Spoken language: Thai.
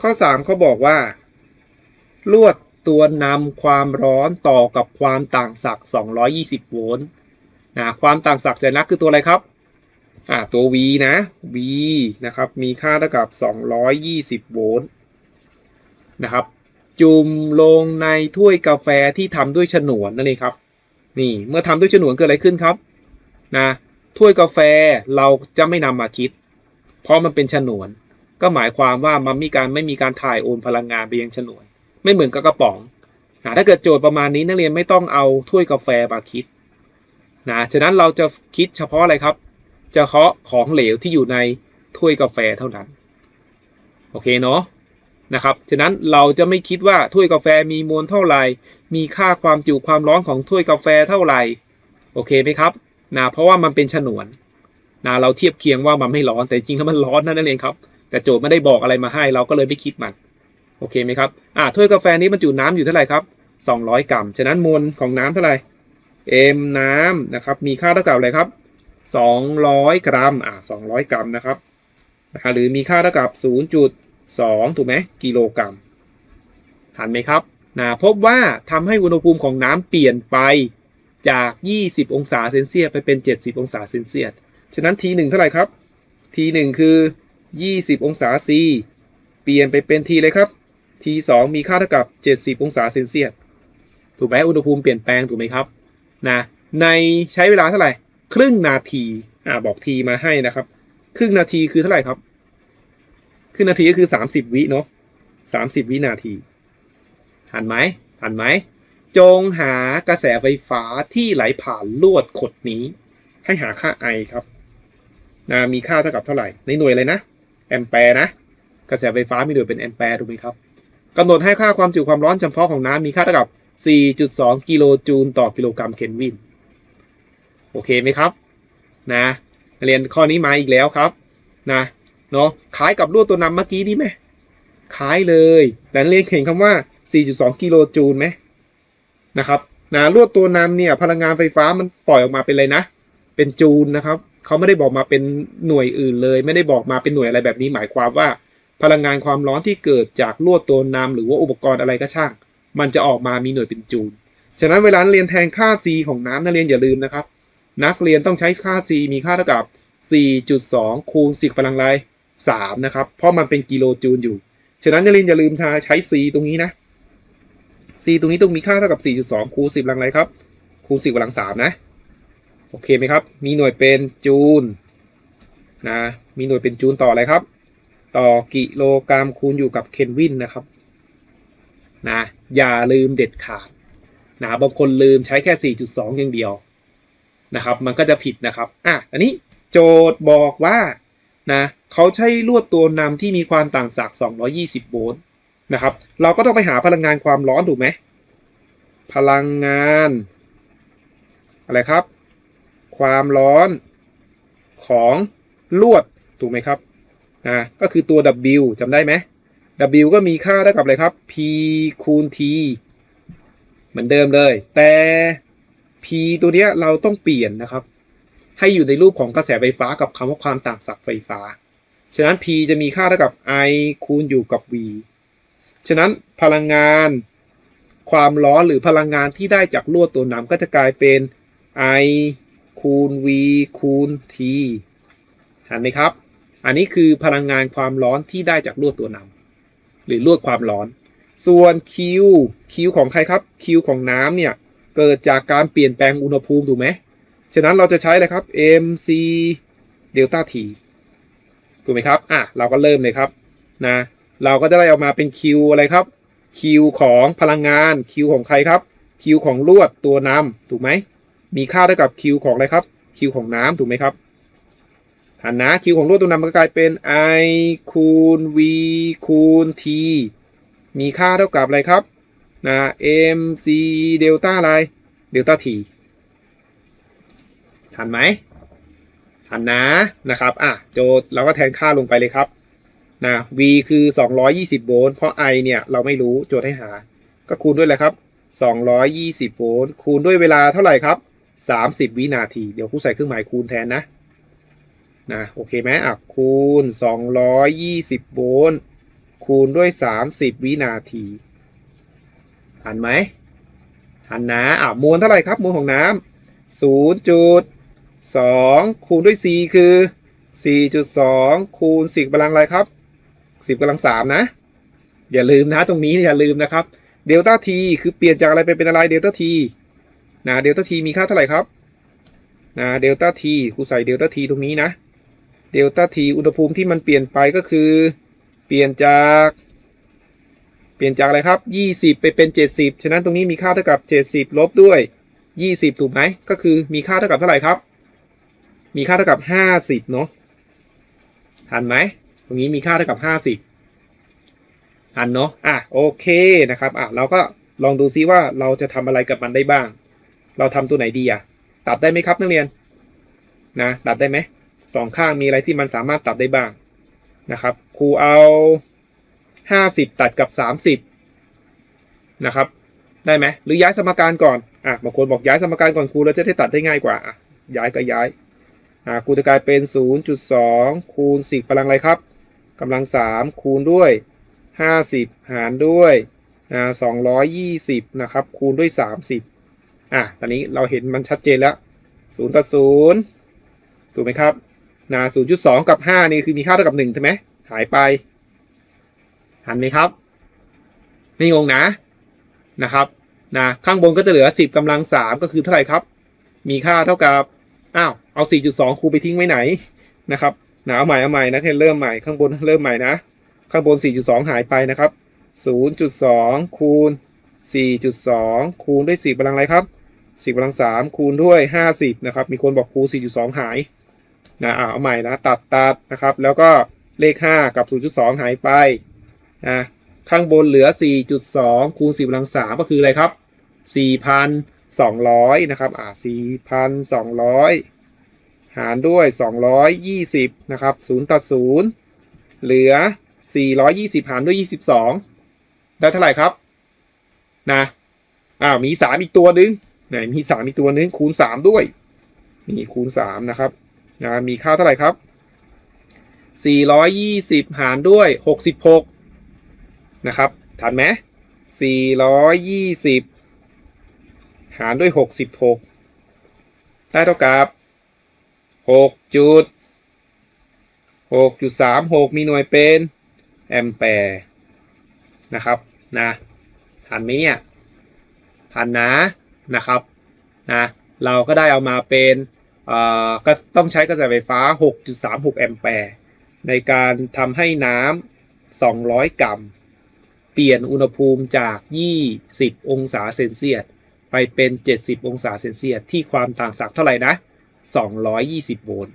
ข้อ 3เขาบอกว่า ลวดตัวนำความร้อนต่อกับความต่างศักย์220 โวลต์นะความต่างศักย์สัญลักคือตัวอะไรครับอ่าตัว V นะ V นะครับ มีค่าเท่ากับ 220 โวลต์นะครับ จุ่มลงในถ้วยกาแฟที่ทำด้วยฉนวนนั่นเองครับ นี่เมื่อทำด้วยฉนวนเกิดอะไรขึ้นครับนะถ้วยกาแฟเราจะไม่นำมาคิด เพราะมันเป็นฉนวน ก็หมายความว่ามันมีการไม่มีการถ่ายโอนพลังงานไปยังฉนวน ไม่เหมือนกับกระป๋องนะถ้าเกิดโจทย์ประมาณนี้นักเรียนไม่ต้องเอาถ้วยกาแฟมาคิดนะฉะนั้นเราจะคิดเฉพาะอะไรครับเฉพาะของเหลวที่อยู่ในถ้วยกาแฟเท่านั้น โอเคเนาะนะครับฉะนั้นเราจะไม่คิดว่าถ้วยกาแฟมีมวลเท่าไหร่ มีค่าความจุความร้อนของถ้วยกาแฟเท่าไหร่โอเคไหมครับนะเพราะว่ามันเป็นฉนวนนะเราเทียบเคียงว่ามันไม่ร้อนแต่จริงๆแล้วมันร้อนนั่นเองครับ แต่โจทย์ไม่ได้บอกอะไรมาให้ เราก็เลยไม่คิดมัน โอเคไหมครับ อ่าถ้วยกาแฟนี้บรรจุน้ำอยู่เท่าไหร่ครับ 200 กรัม ฉะนั้นมวลของน้ำเท่าไหร่ m น้ำนะครับ มีค่าเท่ากับอะไรครับ 200 กรัม อ่า200 กรัมนะครับนะหรือมีค่าเท่ากับ 0.2 ถูกไหมกิโลกรัม ทันไหมครับนะพบว่าทำให้อุณหภูมิของน้ำเปลี่ยนไปจาก 20 องศาเซนเซียสไปเป็น 70 องศาเซนเซียส ฉะนั้น T1 เท่าไหร่ครับ T1 คือ 20 องศา C เปลี่ยนไปเป็น T เลยครับ T2 มีค่าเท่ากับ 70 องศาเซนเซียส ถูกไหมอุณหภูมิเปลี่ยนแปลงถูกไหมครับนะในใช้เวลาเท่าไหร่ ครึ่งนาทีอ่าบอก T มาให้นะครับ ครึ่งนาทีคือเท่าไหร่ครับ ครึ่งนาทีก็คือ 30 วิเนาะ30 วินาทีทันไหมทันไหม จงหากระแสไฟฟ้าที่ไหลผ่านลวดขดนี้ ให้หาค่า I ครับนะมีค่าเท่ากับเท่าไหร่ ในหน่วยเลยนะ แอมแปร์นะ กระแสไฟฟ้ามีหน่วยเป็นแอมแปร์ถูกไหมครับกำหนดให้ค่าความจุความร้อนจำเพาะของน้ำมีค่าเท่ากับ 4.2 กิโลจูลต่อกิโลกรัมเคลวิน โอเคไหมครับ นะ เรียนข้อนี้มาอีกแล้วครับ นะ เนาะคล้ายกับลวดตัวนำเมื่อกี้ดีไหมคล้ายเลยแต่เรียนเห็นคำว่า 4.2 กิโลจูลไหมนะครับนะลวดตัวนำเนี่ยพลังงานไฟฟ้ามันปล่อยออกมาเป็นอะไรนะ เป็นจูลนะครับ เขาไม่ได้บอกมาเป็นหน่วยอื่นเลย ไม่ได้บอกมาเป็นหน่วยอะไรแบบนี้ หมายความว่า พลังงานความร้อนที่เกิดจากลวดตัวนำหรือว่าอุปกรณ์อะไรก็ช่าง มันจะออกมามีหน่วยเป็นจูลฉะนั้นเวลาเรียนแทนค่า c ของน้ำนักเรียนอย่าลืมนะครับ นักเรียนต้องใช้ค่า c มีค่าเท่ากับ 4.2 คูณ10พลังไร3นะครับ เพราะมันเป็นกิโลจูลอยู่ ฉะนั้นนักเรียนอย่าลืมใช้ c ตรงนี้นะ c ตรงนี้ต้องมีค่าเท่ากับ 4.2 คูณ10พลังไรครับ คูณ10พลัง3นะ โอเคไหมครับ มีหน่วยเป็นจูลนะ มีหน่วยเป็นจูลต่ออะไรครับ ต่อกิโลกรัมคูณอยู่กับเคลวินนะครับ นะ อย่าลืมเด็ดขาด นะ บางคนลืมใช้แค่ 4.2 อย่างเดียว นะครับ มันก็จะผิดนะครับ อะ อันนี้โจทย์บอกว่า นะเขาใช้ลวดตัวนำที่มีความต่างศักย์220 โวลต์ นะครับ เราก็ต้องไปหาพลังงานความร้อนถูกไหม พลังงาน อะไรครับ ความร้อนของลวดถูกไหมครับนะก็คือตัว W จำได้ไหม W ก็มีค่าเท่ากับอะไรครับ P คูณ T เหมือนเดิมเลย แต่ P ตัวเนี้ยเราต้องเปลี่ยนนะครับ ให้อยู่ในรูปของกระแสไฟฟ้ากับคำว่าความต่างศักย์ไฟฟ้า ฉะนั้น P จะมีค่าเท่ากับ I คูณอยู่กับ V ฉะนั้นพลังงานความร้อนหรือพลังงานที่ได้จากลวดตัวนำก็จะกลายเป็น I คูณ v คูณ t เห็นไหมครับ อันนี้คือพลังงานความร้อนที่ได้จากลวดตัวนำหรือลวดความร้อน ส่วน q q ของใครครับ q ของน้ำเนี่ย เกิดจากการเปลี่ยนแปลงอุณหภูมิถูกไหมฉะนั้นเราจะใช้อะไรครับ mc เดลต้า t ถูกไหมครับ อะ เราก็เริ่มเลยครับ นะ เราก็จะได้ออกมาเป็น q อะไรครับ q ของพลังงาน q ของใครครับ q ของลวดตัวนำถูกไหม มีค่าเท่ากับ Q ของอะไรครับ Q ของน้ำถูกไหมครับหันนะ Q ของลวดตัวนำก็กลายเป็น I คูณ V คูณ T มีค่าเท่ากับอะไรครับนะ mc เดลต้าอะไรเดลต้า T ทันไหมทันนะนะครับอะโจทย์เราก็แทนค่าลงไปเลยครับนะ V คือ 220 โวลต์เพราะ I เนี่ย เราไม่รู้โจทย์ให้หา ก็คูณด้วยอะไรครับ 220 โวลต์คูณด้วยเวลาเท่าไหร่ครับ 30 วินาที เดี๋ยวครูใส่เครื่องหมายคูณแทนนะ นะ โอเคไหมอะ คูณ 220 โวลต์ คูณด้วย 30 วินาที ทันไหม ทันนะ อะ มวลเท่าไหร่ครับ มวลของน้ำ0.2 คูณด้วย c คือ 4.2 คูณ 10กำลังอะไรครับ 10กำลัง 3 นะ อย่าลืมนะ ตรงนี้อย่าลืมนะครับ เดลต้าทีคือเปลี่ยนจากอะไรไปเป็นอะไร เดลต้าที นะเดลต้าทีมีค่าเท่าไหร่ครับนะเดลต้าทีคูใส่เดลต้าทีตรงนี้นะเดลต้าทีอุณหภูมิที่มันเปลี่ยนไปก็คือ เปลี่ยนจาก เปลี่ยนจากอะไรครับ 20 ไปเป็น 70 ฉะนั้นตรงนี้มีค่าเท่ากับ 70 ลบด้วย 20 ถูกไหม ก็คือมีค่าเท่ากับเท่าไหร่ครับ มีค่าเท่ากับ 50 เนาะทันไหม ตรงนี้มีค่าเท่ากับ 50ทันเนาะ อะ โอเคนะครับ อะ เราก็ลองดูซิว่าเราจะทำอะไรกับมันได้บ้าง เราทำตัวไหนดีอะตัดได้ไหมครับนักเรียนนะตัดได้ไหมสองข้างมีอะไรที่มันสามารถตัดได้บ้างนะครับครูเอา 50 ตัดกับ 30นะครับได้ไหมหรือย้ายสมการก่อนอะบางคนบอกย้ายสมการก่อนครูแล้วจะได้ตัดได้ง่ายกว่าอะย้ายก็ย้ายอ่าครูจะกลายเป็น 0.2 คูณ 10พลังอะไรครับกำลัง 3 คูณด้วย 50 หารด้วยอ่า220 นะครับ คูณด้วย 30 อะตอนนี้เราเห็นมันชัดเจนแล้ว0ต่อ0ถูกไหมครับนะ0.2กับ5นี่คือมีค่าเท่ากับ1ใช่ไหมหายไปหันไหมครับ ไม่งงนะนะครับนะข้างบนก็จะเหลือ10กำลัง3ก็คือเท่าไหร่ครับ มีค่าเท่ากับอ้าวเอา4.2ครูไปทิ้งไว้ไหนนะครับหนาใหม่เอาใหม่นะเริ่มใหม่ข้างบนเริ่มใหม่นะ ข้างบน 4.2 หายไปนะครับ 0.2 คูณ 4.2 คูณด้วย 10กำลังอะไรครับ 10กำลัง 3 คูณด้วย 50 นะครับ มีคนบอกครู 4.2 หายนะอ่าเอาใหม่นะ ตัดตัดนะครับ แล้วก็เลข 5 กับ 0.2 หายไปนะข้างบนเหลือ 4.2 คูณ 10กำลัง 3 ก็คืออะไรครับ 4,200 นะครับ อ่า 4,200 หารด้วย 220 นะครับ 0 ตัด 0 เหลือ 420 หารด้วย 22 ได้เท่าไหร่ครับ นะอ้าวมี3อีกตัวหนึงไหนมี3อีกตัวหนึงคูณ3ด้วย นี่คูณ3นะครับนะมีค่าเท่าไหร่ครับ420หารด้วย66นะครับทันไหม420หารด้วย66ได้เท่ากับ6จุด6จุด36มีหน่วยเป็นแอมแปร์นะครับนะ ทันไหมเนี่ย ทันนะนะครับนะเราก็ได้เอามาเป็นเอ่อก็ต้องใช้กระแสไฟฟ้า 6.36 แอมแปร์ในการทำให้น้ำ 200 กรัม เปลี่ยนอุณหภูมิจาก 20 องศาเซนเซียส ไปเป็น 70 องศาเซนเซียส ที่ความต่างศักย์เท่าไหร่นะ 220 โวลต์